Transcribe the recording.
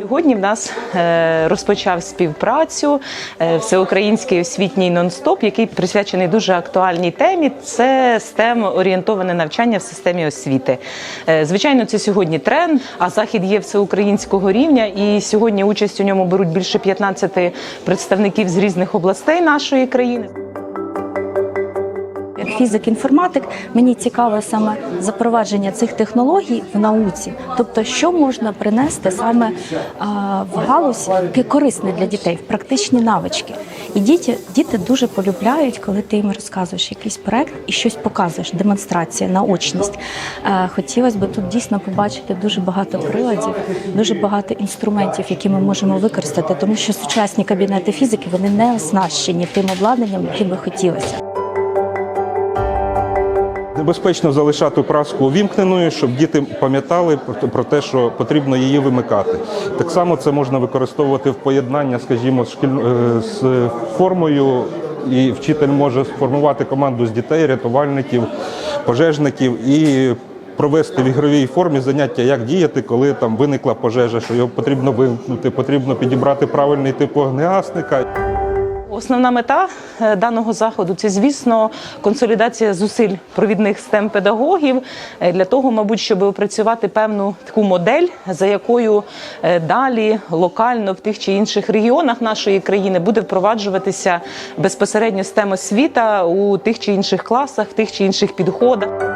Сьогодні в нас е, розпочав співпрацю е, всеукраїнський освітній нон-стоп, який присвячений дуже актуальній темі. Це STEM орієнтоване навчання в системі освіти. Е, Звичайно, це сьогодні тренд, а захід є всеукраїнського рівня. І сьогодні участь у ньому беруть більше 15 представників з різних областей нашої країни. Як фізик-інформатик мені цікаве саме запровадження цих технологій в науці, тобто, що можна принести саме в галузь, яке корисне для дітей, в практичні навички. І діти, діти дуже полюбляють, коли ти їм розказуєш якийсь проект і щось показуєш, демонстрація, наочність. Е, Хотілося б тут дійсно побачити дуже багато приладів, дуже багато інструментів, які ми можемо використати, тому що сучасні кабінети фізики вони не оснащені тим обладнанням, яким би хотілося. Небезпечно залишати праску увімкненою, щоб діти пам'ятали про- те, що потрібно її вимикати. Так само це можна використовувати в поєднання, скажімо, з шкіль... е, формою, і вчитель може сформувати команду з дітей, рятувальників, пожежників і провести в ігровій формі заняття, як діяти, коли там виникла пожежа, що його потрібно вимкнути, потрібно підібрати правильний тип вогнегасника. Основна мета е, даного заходу це, звісно, консолідація зусиль провідних stem педагогів е, для того, мабуть, щоб опрацювати певну таку модель, за якою е, далі локально в тих чи інших регіонах нашої країни буде впроваджуватися безпосередньо stem освіта у тих чи інших класах, в тих чи інших підходах.